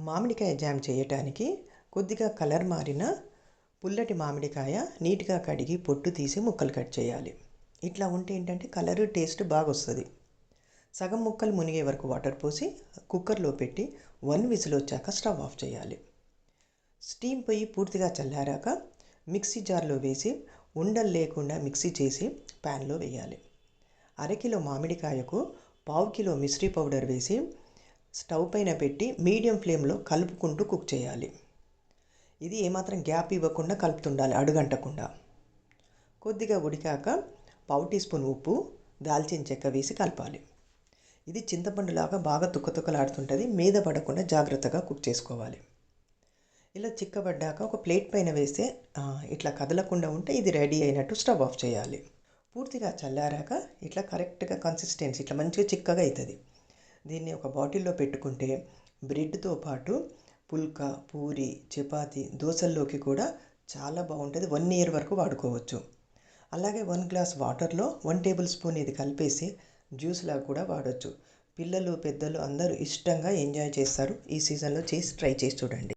మామిడికాయ జామ్ చేయటానికి కొద్దిగా కలర్ మారిన పుల్లటి మామిడికాయ నీట్గా కడిగి పొట్టు తీసి ముక్కలు కట్ చేయాలి. ఇట్లా ఉంటే ఏంటంటే కలరు టేస్ట్ బాగా వస్తుంది సగం ముక్కలు మునిగే వరకు వాటర్ పోసి కుక్కర్లో పెట్టి వన్ విజిల్ వచ్చాక స్టవ్ ఆఫ్ చేయాలి. స్టీమ్ పొయ్యి పూర్తిగా చల్లారాక మిక్సీ జార్లో వేసి ఉండలు లేకుండా మిక్సీ చేసి ప్యాన్లో వేయాలి. అరకిలో మామిడికాయకు పావు కిలో మిశ్రీ పౌడర్ వేసి స్టవ్ పైన పెట్టి మీడియం ఫ్లేమ్లో కలుపుకుంటూ కుక్ చేయాలి. ఇది ఏమాత్రం గ్యాప్ ఇవ్వకుండా కలుపుతుండాలి అడుగంటకుండా. కొద్దిగా ఉడికాక పావు టీ స్పూన్ ఉప్పు దాల్చిన చెక్క వేసి కలపాలి. ఇది చింతపండులాగా బాగా తుక్కతుక్కలాడుతుంటుంది మీద పడకుండా జాగ్రత్తగా కుక్ చేసుకోవాలి. ఇలా చిక్కబడ్డాక ఒక ప్లేట్ పైన వేస్తే ఇట్లా కదలకుండా ఉంటే ఇది రెడీ అయినట్టు స్టవ్ ఆఫ్ చేయాలి. పూర్తిగా చల్లారాక ఇట్లా కరెక్ట్గా కన్సిస్టెన్సీ ఇట్లా మంచిగా చిక్కగా అవుతుంది దీన్ని ఒక బాటిల్లో పెట్టుకుంటే బ్రెడ్తో పాటు పుల్కా పూరి చపాతి దోశల్లోకి కూడా చాలా బాగుంటుంది. వన్ ఇయర్ వరకు వాడుకోవచ్చు. అలాగే వన్ గ్లాస్ వాటర్లో వన్ టేబుల్ స్పూన్ ఇది కలిపేసి జ్యూస్లా కూడా వాడచ్చు. పిల్లలు పెద్దలు అందరూ ఇష్టంగా ఎంజాయ్ చేస్తారు. ఈ సీజన్లో చేసి ట్రై చేసి చూడండి.